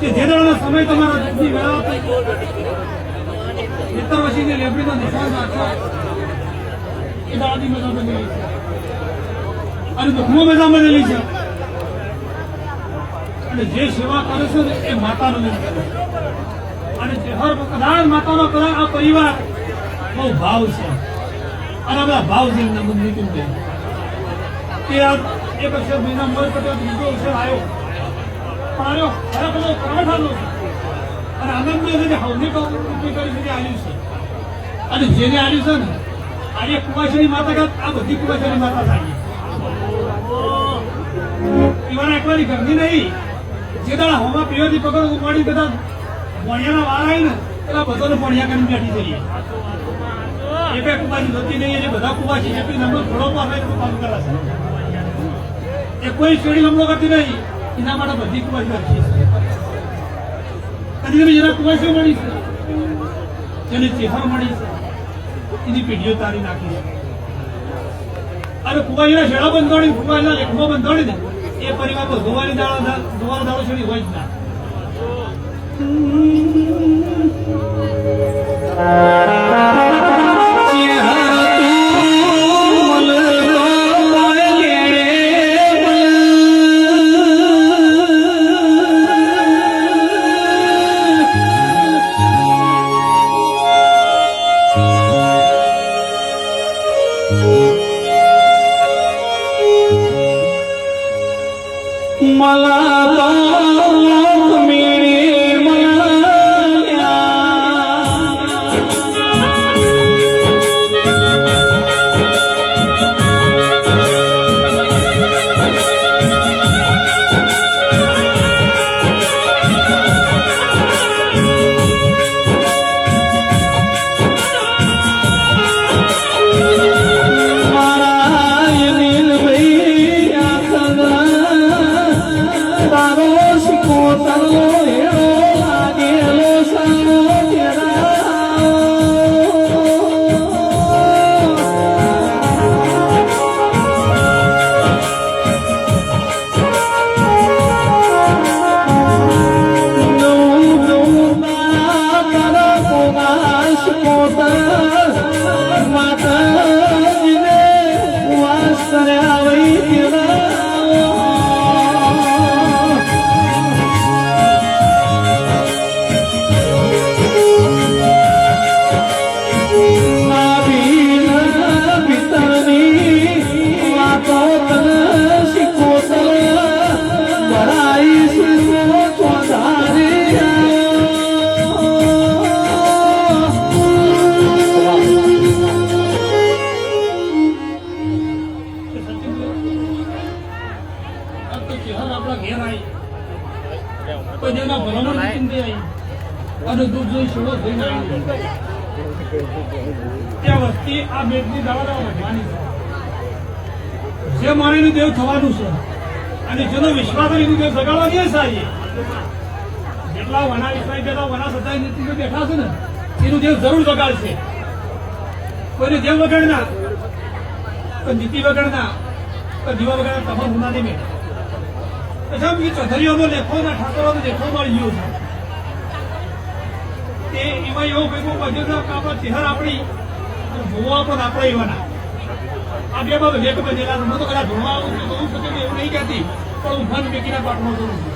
કે જે દાડાનો સમય તમારો દુઃખની વેળા હતી વસીને લેબડીનો નિશાન રાખો એ દાદી મજા બનેલી અને દુઃખમાં મજા બનેલી છે. અને જે સેવા કરે છે ને, એ માતાનો મેં કરે. અને જે હર કદાચ માતાનો કરે આ પરિવાર બહુ ભાવ છે. અને બધા ભાવ છે એમના કે કે આ એક અક્ષર મહિના મોર પટેલ બીજો અક્ષર આવ્યો. પાડ્યો. ખરા બધો કરાઠાનો છે અને આનંદની અંદર હવની કૌરવી કરી સુધી આવ્યું છે. અને જેને આવ્યું છે ને, આજે માતા કાં, આ બધી કુવાસીની માતા થાય પીવાના એકવાની ગંદી નહીં, જે દાડા હોમાં પીવાથી પકડ ઉપાડી બધા ભણિયાના વાર આવી ને, પેલા બધાને ભણિયા કરીને બેઠી જઈએ. એ બે કુવાશી થતી નહીં, એટલે બધા કુવાસી જેટલી નંબર ઘોડો પાસે કામ કરે છે. એ કોઈ શેડી લંબો કરતી નહીં. એના માટે બધી કુવાસી રાખી છે. કદી કદી જરા કુવાસીઓ મળી છે, જેને ચેહર મળી છે, એની પેઢીઓ નાખી છે. અને કુવાઈના શેડા બંધાણી કુવાઈના લેખમાં બંધાણી ને એ પરિવારમાં ધોવાની દાળો ધોવાનો દાળો છેડી હોય જ ના. मला તો ચહેરા આપણા ઘેર આવી પછી એના ભલામણ ચિંતે આવી અને દૂધ જોઈ શોધો થઈને આવી ત્યાં વસ્તી આ દાડા વધવાની છે. જે મારીનું દેવ થવાનું છે. અને જેનો વિશ્વાસ એનું દેવ સગાડવાની દે સારી જેટલા વના વિશ્વાસ બેઠા વના સત્તા નીતિ બેઠા છે ને એનું દેવ જરૂર સગાડશે કોઈને દેવ વગર ના નીતિ વગર ના દીવા વગર તમામ ગુના નહીં પછી એ ચૌધરીઓનો લેખો ના ઠાકોરોનો લેખો મળી ગયો છે તે એમાં એવો ભેગો કે આપણા ચહેરા આપણી, અને જોવા પણ આપણે એવાના. આ બે બાબત લેખ બનેલા હું તો કદાચ ભણવા આવું છું તો હું સત્ય એવું નહીં કહેતી, પણ હું મન બેકીના પાઠમાં જોઉં છું.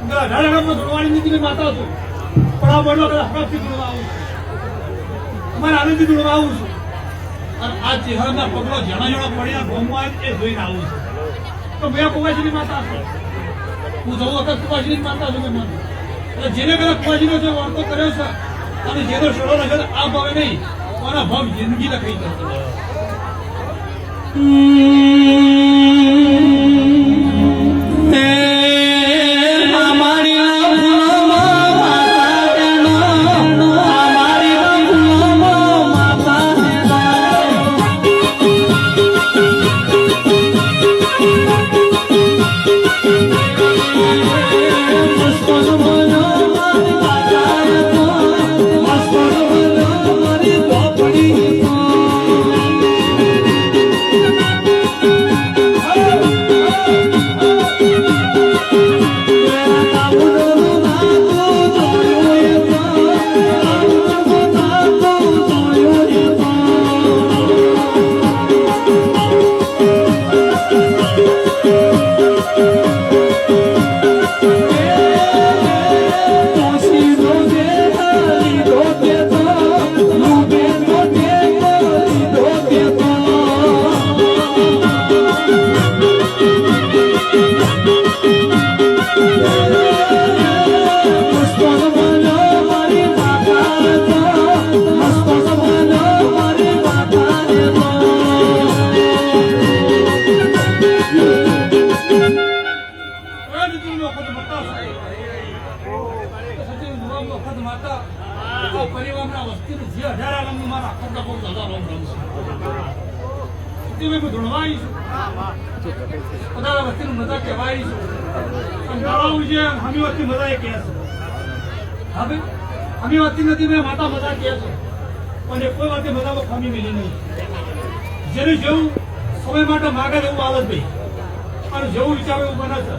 અઢાર અઢારમાં માતા છું, પણ આ બળવા કદાચ હરાબથી ધોળવા આવું છું. અમારે આનંદથી ધોળવા આવું છું. અને આ ચહેરાના પગલો જણા જણા પડ્યા ભોમમાં એ જોઈને આવું છું. તો મેં કુવાજીની માતા છું. હું જવું વખત કુવાજીની માતા છું મેં એટલે જેને પેલા કુવાજીનો જે વાર્તો કર્યો છે, અને જેનો સરળ લખેલો, આ ભાવે નહીં મારા ભાવ જિંદગી લખાઈ જશે. છે બધું હું ધૂણવા આવી છું? બધા વસ્તીનું મજા કહેવા આવી છું અને દાડાઓ જે હમી વસ્તી એ કહે છે. હવે નથી, મેં માતા મજા કહે છે. એ કોઈ વાતે મજામાં ખામી મિલી નહીં. જેને જેવું સમય માટે માગે છે એવું હાલત ભાઈ અને જેવું વિચારો એવું બને છે.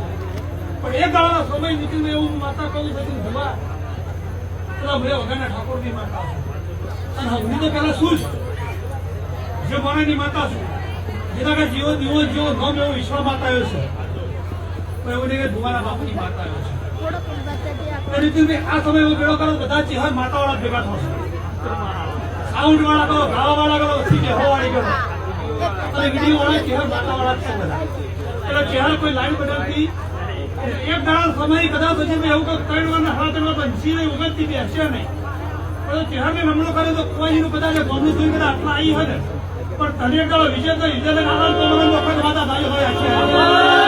પણ એ દાડાનો સમય નીકળીને એવું માતા કહું છું કે પેલા મેં વગરના ઠાકોરની માતા અને હું તો પેલા શું છું? જે મારાની માતા છું. જેના કે જીવો દીવો જેવો ગમ એવો વિશ્વમાં માતા આવ્યો છે. પણ એવું નહીં કે ભુવાના બાપુની માતા આવ્યો છે તો નીતિનભાઈ આ સમય એવો ભેગો કરો બધા ચિહર માતાવાળા ભેગા થશે. સાઉન્ડ વાળા કરો ગાવા વાળા કરો. હોવાળી કરો અને વીડિયો વાળા ચહેરા માતાવાળા છે બધા. એટલે ચહેરા કોઈ લાઈવ બનાવતી એક દાડા સમય કદાચ હજી મેં એવું કહું ત્રણ વાર સાડા ત્રણ વાર નહીં બી હશે નહીં. પણ ચહેરાને નમણો કરે તો કોઈનું કદાચ ગમનું જોઈને કદાચ આટલા આવી હોય ને પણ દાડો વિજય તો વિજય લઈને તો મને વખત માતા ભાઈ હોય આખી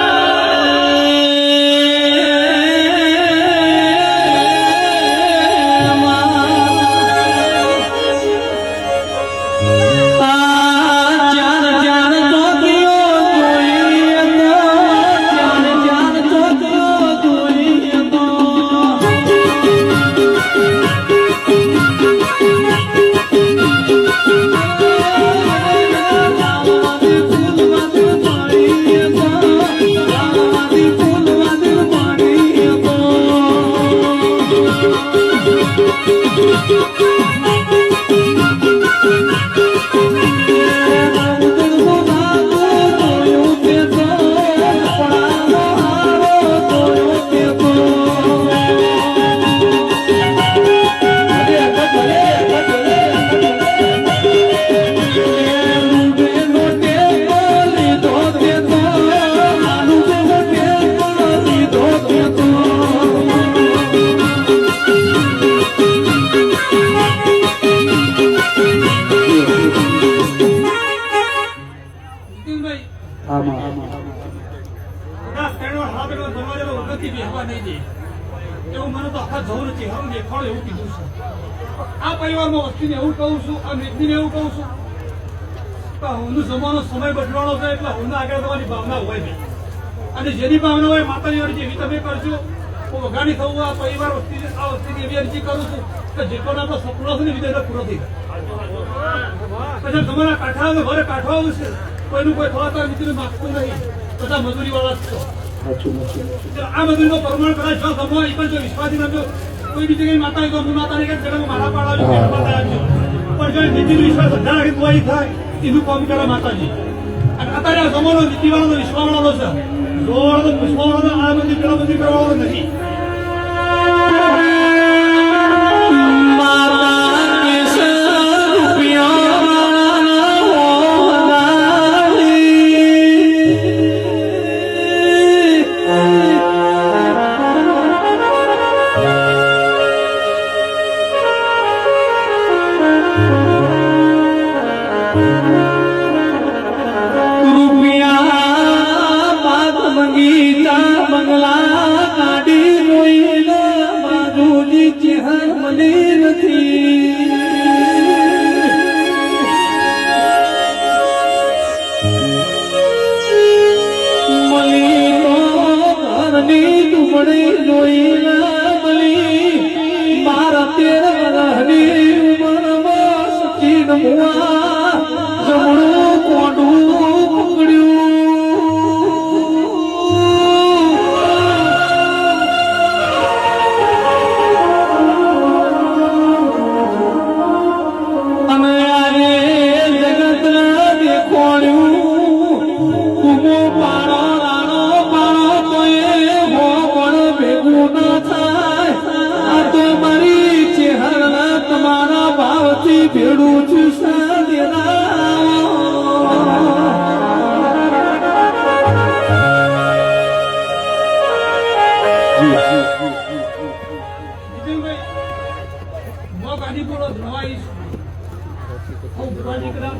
Thank you. આખા જવું નથી હવે દેખાડો એવું કીધું છે આ પરિવારમાં વસ્તીને એવું કહું છું, આ નીતિને એવું કહું છું હુંનો જમાનો સમય બદલવાનો છે એટલે હુંના આગળ થવાની ભાવના હોય નહીં. અને જેની ભાવના હોય માતાની અરજી એવી તમે કરશો હું વઘાણી થવું, આ પરિવાર વસ્તી આ વસ્તીની એવી અરજી કરું છું કે જેટલો આપણો સપનો છે ને વિધેય પૂરો થઈ જાય. પછી તમારા કાંઠા ઘરે કાંઠો આવશે કોઈનું કોઈ થોડા નીતિને માગતું નહીં. બધા મજૂરી વાળા છો. આ મજૂરીનો પ્રમાણ કદાચ જો ગમો એ પણ જો વિશ્વાસી નથી કોઈ બીજી કઈ માતા હોય તો હું માતાને કહે જરા મારા પાડા છું મારા માતા આવજો પણ જો નીતિનો વિશ્વાસ બધા રાખી દુઆઈ થાય, એનું કામ કરે માતાજી. અને અત્યારે આ જમાનો નીતિવાળાનો વિશ્વાસવાળાનો છે. જોવાળો તો પુષ્પવાળો આ મંદિર પેલા મંદિર કરવાળો નથી. ઘરની જોઈ જોઈને મળી મારા તેર વરહની ઉંમરમાં સચિન મુઆ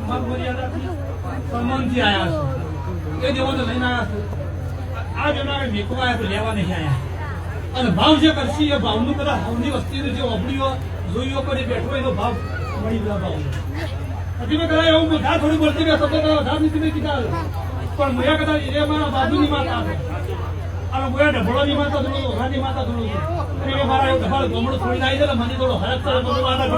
માર્ગ મર્યાદાથી સન્માનથી આવ્યા છું એ દેવોને લઈને આવ્યા છું આ જોનારે મેકવા આવ્યા લેવા આવ્યા અને ભાવ જે કરશી એ ભાવનું કદાચ ભાવની વસ્તીનું જે ઓપડીઓ જોઈઓ કરી બેઠો એનો ભાવ હજી મેં કદાચ એવું બધા થોડી બોલતી કે સતત વધારે નીતિ પણ મેં કદાચ એ મારા બાજુની માતા આવે અને મુયા એ ઢબોળાની માતા થોડું ઓઘાની માતા થોડું. અને એ મારા એવું ઢબાળ ગમડું થોડી નાઈ જાય મને થોડો હરક કરે તો માતા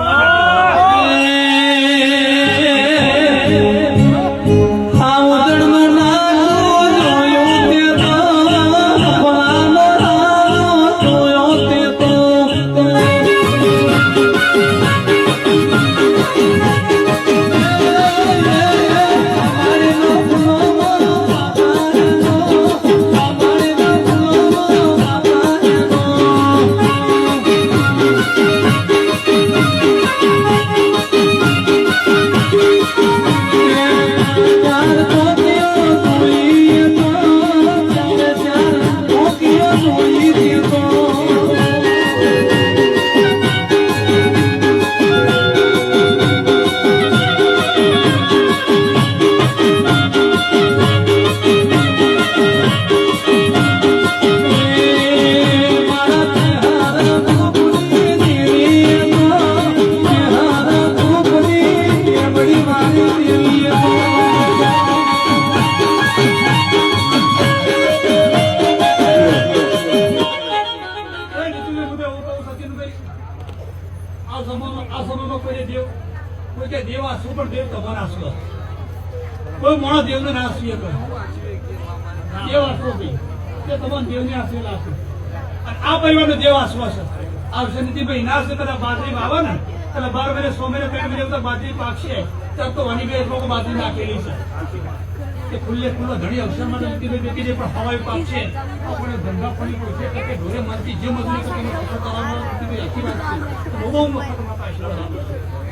પણ દેવ તમારા આશરો કોઈ માણસ દેવને ના આશ્રય કરે. દેવ આશરો ભાઈ તે તમામ દેવને આશ્રય લાગશે અને આ પરિવારનો દેવ આશરો છે. આવશે નીતિભાઈ. ના હશે બાજરીમાં આવે ને, એટલે બાર મહિને સો મહિને પેટ મહિને તો બાજરી પાકશે. ત્યારે તો વની બે લોકો બાજરી નાખેલી છે. કે ખુલ્લે ખુલ્લો ધણી અવસર માટે નીતિભાઈ બેકી જે પણ હવાઈ પાક છે. આપણે ધંધા ફળી પડશે કે ઢોરે મરતી જે મજૂરી કરવાનો નીતિભાઈ આખી વાત છે. બહુ આપે છે.